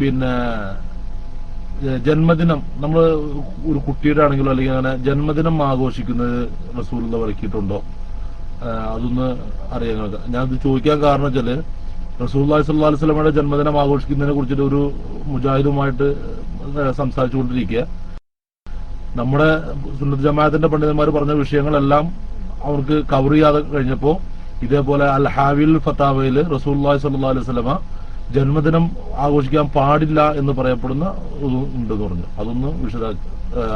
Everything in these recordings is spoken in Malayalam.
പിന്നെ ജന്മദിനം. നമ്മൾ ഒരു കുട്ടിയുടെ അല്ലെങ്കിൽ അങ്ങനെ ജന്മദിനം ആഘോഷിക്കുന്നത് റസൂൽ വിലക്കിയിട്ടുണ്ടോ ആ, അതൊന്ന് അറിയാൻ. ഞാനത് ചോദിക്കാൻ കാരണം വെച്ചാൽ റസൂൽ സല്ലാ സ്വലമയുടെ ജന്മദിനം ആഘോഷിക്കുന്നതിനെ കുറിച്ചിട്ട് ഒരു മുജാഹിദുമായിട്ട് സംസാരിച്ചുകൊണ്ടിരിക്കുക. നമ്മുടെ സുന്നത്ത് ജമാഅത്തിന്റെ പണ്ഡിതന്മാർ പറഞ്ഞ വിഷയങ്ങളെല്ലാം അവർക്ക് കവർ ചെയ്യാതെ കഴിഞ്ഞപ്പോ ഇതേപോലെ അൽ ഹാവിൽ ഫത്താവയിൽ റസൂൽ സല്ലാ അലൈഹി സ്വലമ ജന്മദിനം ആഘോഷിക്കാൻ പാടില്ല എന്ന് പറയപ്പെടുന്ന ഉണ്ടെന്ന് പറഞ്ഞു. അതൊന്ന് വിശദ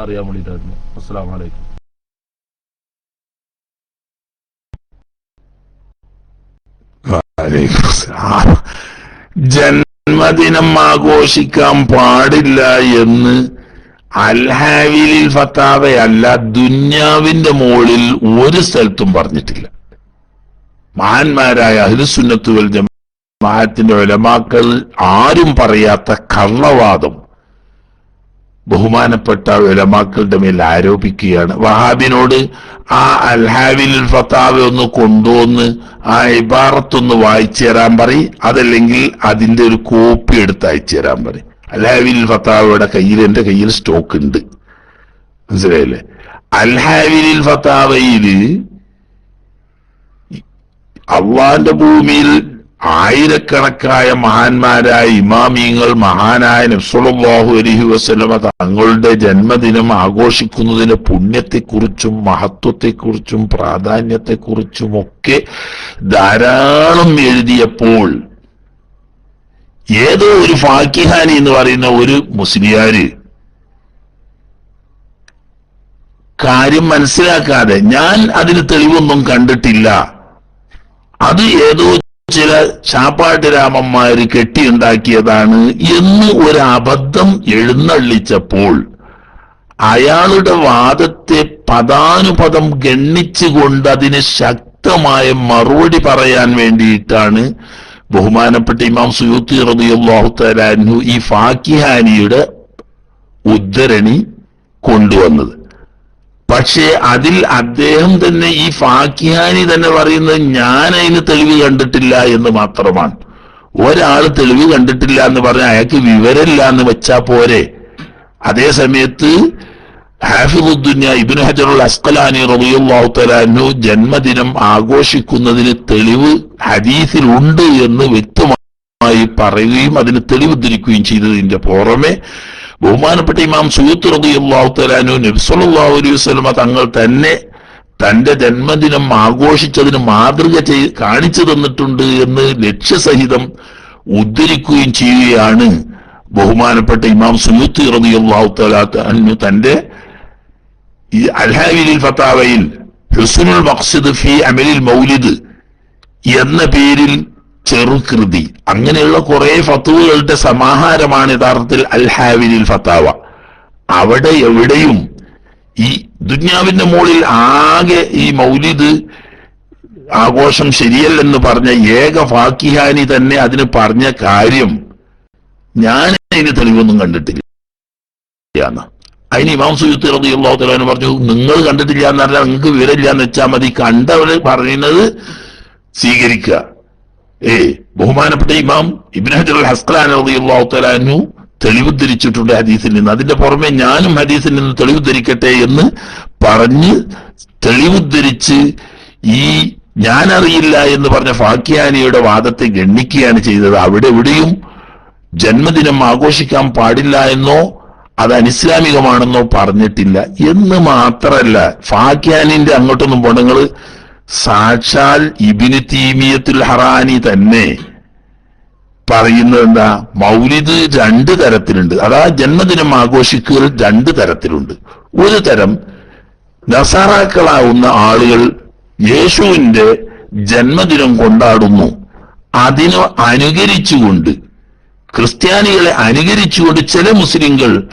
അറിയാൻ വേണ്ടിയിട്ടായിരുന്നു. അസ്സാം വലൈക്കും ജന്മദിനം ആഘോഷിക്കാൻ പാടില്ല എന്ന് അൽഹാവിലിൽ ഫത്താവയല്ല ദുന്യാവിന്റെ മുകളിൽ ഒരു സ്ഥലത്തും പറഞ്ഞിട്ടില്ല. മഹാന്മാരായ അഹ്ലുസുന്നത്തുവൽ ജമാഅത്തിന്റെ ഒലമാക്കൾ ആരും പറയാത്ത കള്ളവാദം ബഹുമാനപ്പെട്ട ഒലമാക്കളുടെ മേൽ ആരോപിക്കുകയാണ്. വഹാബിനോട് ആ അൽഹാവിൽ ഫത്താവ് ഒന്ന് കൊണ്ടുവന്ന് ആ ഇബാറത്തൊന്ന് വായിച്ചു തരാൻ പറയും. അതല്ലെങ്കിൽ അതിന്റെ ഒരു കോപ്പി എടുത്ത് അയച്ചു തരാൻ പറയും. അൽഹാവിൽ ഫത്താവയുടെ കയ്യിൽ എന്റെ കയ്യിൽ സ്റ്റോക്ക് ഉണ്ട്. മനസ്സിലായില്ലേ? അൽഹാവിൽ ഫത്താവയിൽ അള്ളാന്റെ ഭൂമിയിൽ ആയിരക്കണക്കായ മഹാന്മാരായ ഇമാമിയങ്ങൾ മഹാനായ നബ്സുല്ലാഹു അലഹി വസ്ലമ തങ്ങളുടെ ജന്മദിനം ആഘോഷിക്കുന്നതിന്റെ പുണ്യത്തെക്കുറിച്ചും മഹത്വത്തെക്കുറിച്ചും പ്രാധാന്യത്തെക്കുറിച്ചും ഒക്കെ ധാരാളം എഴുതിയപ്പോൾ ഏതോ ഒരു ഫാക്കിഹാനി എന്ന് പറയുന്ന ഒരു മുസ്ലിയാര് കാര്യം മനസ്സിലാക്കാതെ ഞാൻ അതിന് തെളിവൊന്നും കണ്ടിട്ടില്ല. അത് ഏതോ ചില ചാപ്പാട്ട് രാമന്മാര് കെട്ടിയുണ്ടാക്കിയതാണ് എന്ന് ഒരു അബദ്ധം എഴുന്നള്ളിച്ചപ്പോൾ അയാളുടെ വാദത്തെ പദാനുപദം ഗണ്ണിച്ചുകൊണ്ട് അതിന് ശക്തമായ മറുപടി പറയാൻ വേണ്ടിയിട്ടാണ് ബഹുമാനപ്പെട്ട ഇമാം സുയൂത്തി റബിയുള്ളാഹു തലാൻഹു ഈ ഫാക്കിഹാനിയുടെ ഉദ്ധരണി കൊണ്ടുവന്നത്. പക്ഷേ അതിൽ അദ്ദേഹം തന്നെ ഈ ഫാക്കിഹാനി തന്നെ പറയുന്നത് ഞാൻ അതിന് തെളിവ് കണ്ടിട്ടില്ല എന്ന് മാത്രമാണ്. ഒരാൾ തെളിവ് കണ്ടിട്ടില്ല എന്ന് പറഞ്ഞാൽ അയാൾക്ക് വിവരമില്ല എന്ന് വെച്ചാ പോരെ. അതേ സമയത്ത് ഹാഫിദുദ്ദുന്യ ഇബിൻ ഹജറുൽ അസ്കലാനി റബിയുള്ളാഹു തലാനു ജന്മദിനം ആഘോഷിക്കുന്നതിന് തെളിവ് ഹദീസിൽ ഉണ്ട് എന്ന് വ്യക്തമായി പറയുകയും അതിന് തെളിവ് ഉദ്ധരിക്കുകയും ചെയ്തതിന്റെ പുറമെ ബഹുമാനപ്പെട്ട ഇമാം സുയൂത്ത് റബിയുള്ളാഹു തലാനു നബ്സല്ലാഹു അലൈഹി തങ്ങൾ തന്നെ തന്റെ ജന്മദിനം ആഘോഷിച്ചതിന് മാതൃക ചെയ് കാണിച്ചു തന്നിട്ടുണ്ട് എന്ന് ലക്ഷ്യസഹിതം ഉദ്ധരിക്കുകയും ചെയ്യുകയാണ് ബഹുമാനപ്പെട്ട ഇമാം സുയൂത്ത് റബിയുള്ളാഹു തലാനു തന്റെ ഈ അൽഹാവിലിൽ ഫത്താവയിൽ ഹുസുനുൽ മഖ്സിദ് ഫി അമലിൽ മൗലിദ് എന്ന പേരിൽ ചെറുകൃതി. അങ്ങനെയുള്ള കുറെ ഫത്തുവകളുടെ സമാഹാരമാണ് യഥാർത്ഥത്തിൽ അൽഹാവിലിൽ ഫത്താവ. അവിടെ എവിടെയും ഈ ദുന്യാവിന്റെ മുകളിൽ ആകെ ഈ മൗലിദ് ആഘോഷം ശരിയല്ലെന്ന് പറഞ്ഞ ഏക ഫാക്കിഹാനി തന്നെ അതിന് പറഞ്ഞ കാര്യം ഞാൻ അതിന് തെളിവൊന്നും കണ്ടിട്ടില്ല. അതിന് ഇമാം സുയുത്തി റബിയുള്ള പറഞ്ഞു നിങ്ങൾ കണ്ടിട്ടില്ല എന്ന് പറഞ്ഞാൽ നിങ്ങൾക്ക് വിവരമില്ല എന്ന് വെച്ചാൽ മതി. കണ്ടവര് പറയുന്നത് സ്വീകരിക്കുക. ഏ ബഹുമാനപ്പെട്ട ഇമാം ഇബ്രഹജർ ഹജർ അൽ ഹസ്കലാൻ തആല അൻഹു തെളിവുദ്ധരിച്ചിട്ടുണ്ട് ഹദീസിൽ നിന്ന്. അതിന്റെ പുറമെ ഞാനും ഹദീസിൽ നിന്ന് തെളിവുദ്ധരിക്കട്ടെ എന്ന് പറഞ്ഞ് തെളിവുദ്ധരിച്ച് ഈ ഞാനറിയില്ല എന്ന് പറഞ്ഞ ഫാക്കിയാനിയുടെ വാദത്തെ ഗണ്ണിക്കുകയാണ് ചെയ്തത്. അവിടെ എവിടെയും ജന്മദിനം ആഘോഷിക്കാൻ പാടില്ല എന്നോ അത് അനിസ്ലാമികമാണെന്നോ പറഞ്ഞിട്ടില്ല. എന്ന് മാത്രല്ല ഫാക്യാനിന്റെ അങ്ങോട്ടൊന്നും പോണങ്ങൾ സാക്ഷാൽ ഇബിന് തീമിയത്തുൽ ഹറാനി തന്നെ പറയുന്നത് എന്താ മൗലിദ് രണ്ട് തരത്തിലുണ്ട്. അതാ ജന്മദിനം ആഘോഷിക്കൽ രണ്ട് തരത്തിലുണ്ട്. ഒരു തരം നസാറാക്കളാവുന്ന ആളുകൾ യേശുവിന്റെ ജന്മദിനം കൊണ്ടാടുന്നു. അതിന് അനുകരിച്ചുകൊണ്ട് ക്രിസ്ത്യാനികളെ അനുകരിച്ചുകൊണ്ട് ചില മുസ്ലിങ്ങൾ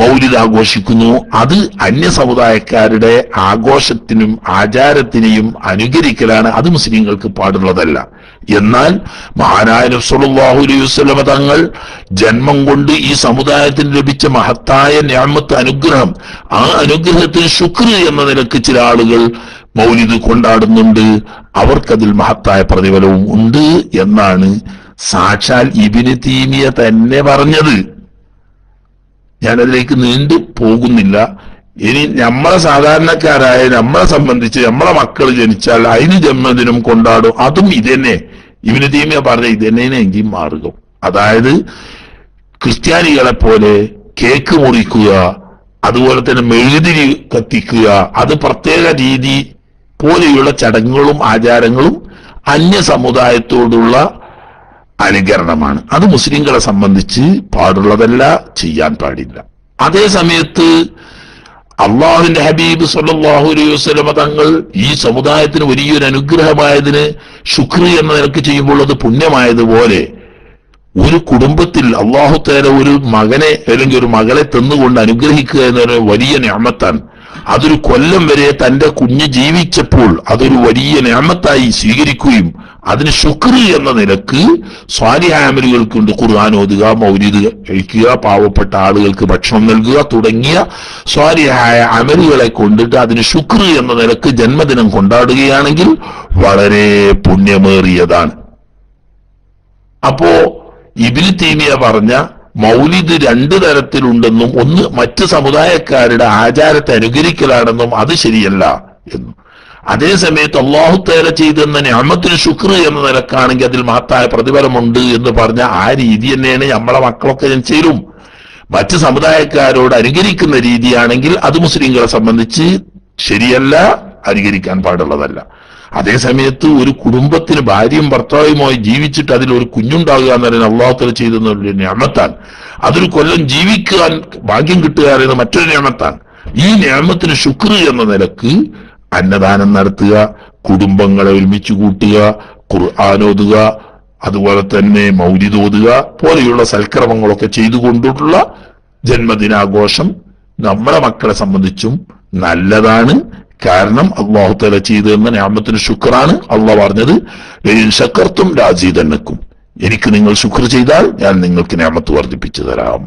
മൗലിദ് ആഘോഷിക്കുന്നു അത് അന്യ സമുദായക്കാരുടെ ആഘോഷത്തിനും ആചാരത്തിനെയും അനുകരിക്കലാണ് അത് മുസ്ലിങ്ങൾക്ക് പാടുള്ളതല്ല. എന്നാൽ മഹാനായ നബ്സല്ലാഹു അലൈഹി വസല്ലമ തങ്ങൾ ജന്മം കൊണ്ട് ഈ സമുദായത്തിന് ലഭിച്ച മഹത്തായ ഞാമത്ത് അനുഗ്രഹം ആ അനുഗ്രഹത്തിന് ശുക്ർ എന്ന നിലയ്ക്ക് ചില ആളുകൾ മൗലിദ് കൊണ്ടാടുന്നുണ്ട്. അവർക്കതിൽ മഹത്തായ പ്രതിഫലവും ഉണ്ട് എന്നാണ് സാക്ഷാൽ ഇബിന് തീമിയ തന്നെ പറഞ്ഞത്. ഞാനതിലേക്ക് നീണ്ടു പോകുന്നില്ല. ഇനി നമ്മളെ സാധാരണക്കാരായ നമ്മളെ സംബന്ധിച്ച് നമ്മളെ മക്കൾ ജനിച്ചാൽ അതിന് ജന്മദിനം കൊണ്ടാടും. അതും ഇതന്നെ. ഇവന് തീമിയ പറഞ്ഞ ഇതന്നെ എങ്കിൽ മാർഗം അതായത് ക്രിസ്ത്യാനികളെ പോലെ കേക്ക് മുറിക്കുക അതുപോലെ തന്നെ മെഴുതിരി കത്തിക്കുക അത് പ്രത്യേക രീതി പോലെയുള്ള ചടങ്ങുകളും ആചാരങ്ങളും അന്യ സമുദായത്തോടുള്ള അനുകരണമാണ്. അത് മുസ്ലിങ്ങളെ സംബന്ധിച്ച് പാടുള്ളതല്ല ചെയ്യാൻ പാടില്ല. അതേ സമയത്ത് അള്ളാഹുവിന്റെ ഹബീബ് സല്ലല്ലാഹു അലൈഹി വസല്ലമ തങ്ങൾ ഈ സമുദായത്തിന് വലിയൊരു അനുഗ്രഹമായതിന് ശുക്രി എന്ന നിലയ്ക്ക് ചെയ്യുമ്പോൾ അത് പുണ്യമായതുപോലെ ഒരു കുടുംബത്തിൽ അള്ളാഹു തേര ഒരു മകനെ അല്ലെങ്കിൽ ഒരു മകളെ തന്നുകൊണ്ട് അനുഗ്രഹിക്കുക എന്നൊരു വലിയ ഞാമത്താണ് അതൊരു കൊല്ലം വരെ തന്റെ കുഞ്ഞ് ജീവിച്ചപ്പോൾ അതൊരു വലിയ ഞാമത്തായി സ്വീകരിക്കുകയും അതിന് ശുക്രി എന്ന നിലയ്ക്ക് സ്വാലിഹാമലുകൾക്കുണ്ട് ഖുർആൻ ഓതുക മൗലിദ് കഴിക്കുക പാവപ്പെട്ട ആളുകൾക്ക് ഭക്ഷണം നൽകുക തുടങ്ങിയ സ്വാലിഹായ അമലുകളെ കൊണ്ടിട്ട് അതിന് ശുക്രി എന്ന നിലയ്ക്ക് ജന്മദിനം കൊണ്ടാടുകയാണെങ്കിൽ വളരെ പുണ്യമേറിയതാണ്. അപ്പോ ഇബിൽ തീമിയ പറഞ്ഞ മൗലിദ് രണ്ടു തരത്തിലുണ്ടെന്നും ഒന്ന് മറ്റ് സമുദായക്കാരുടെ ആചാരത്തെ അനുകരിക്കലാണെന്നും അത് ശരിയല്ല എന്നും. അതേ സമയത്ത് അള്ളാഹു തേല ചെയ്തെന്ന ഞാമത്തിന് ശുക്ർ എന്ന നിലക്കാണെങ്കിൽ അതിൽ മഹത്തായ പ്രതിഫലമുണ്ട് എന്ന് പറഞ്ഞ ആ രീതി തന്നെയാണ് നമ്മളെ മക്കളൊക്കെ ഞാൻ ചേരും മറ്റ് സമുദായക്കാരോട് അനുകരിക്കുന്ന രീതിയാണെങ്കിൽ അത് മുസ്ലിങ്ങളെ സംബന്ധിച്ച് ശരിയല്ല അനുകരിക്കാൻ പാടുള്ളതല്ല. അതേ സമയത്ത് ഒരു കുടുംബത്തിന് ഭാര്യയും ഭർത്താവുമായി ജീവിച്ചിട്ട് അതിൽ ഒരു കുഞ്ഞുണ്ടാകുക എന്ന് പറയുന്നത് അള്ളാഹുത്തല ചെയ്തെന്ന ഒരു ഞാമത്താണ് അതൊരു കൊല്ലം ജീവിക്കാൻ ഭാഗ്യം കിട്ടുക എന്നത് മറ്റൊരു ഞാമത്താണ് ഈ ഞാമത്തിന് ശുക്ർ എന്ന നിലയ്ക്ക് അന്നദാനം നടത്തുക കുടുംബങ്ങളെ ഒരുമിച്ച് കൂട്ടുക ഖുർആാനോതുക അതുപോലെ തന്നെ മൗലിദ് ഓതുക പോലെയുള്ള സൽക്രമങ്ങളൊക്കെ ചെയ്തുകൊണ്ടുള്ള ജന്മദിനാഘോഷം നമ്മുടെ മക്കളെ സംബന്ധിച്ചും നല്ലതാണ്. കാരണം അള്ളാഹു തല ചെയ്തു എന്ന ഞാമത്തിന് ശുക്രാണ്. അള്ളാഹ് പറഞ്ഞത് "ലഇൻ ശക്കർത്തും രാജീതന്നക്കും എനിക്ക് നിങ്ങൾ ശുക്ർ ചെയ്താൽ ഞാൻ നിങ്ങൾക്ക് ഞാമത്ത് വർദ്ധിപ്പിച്ചു തരാം.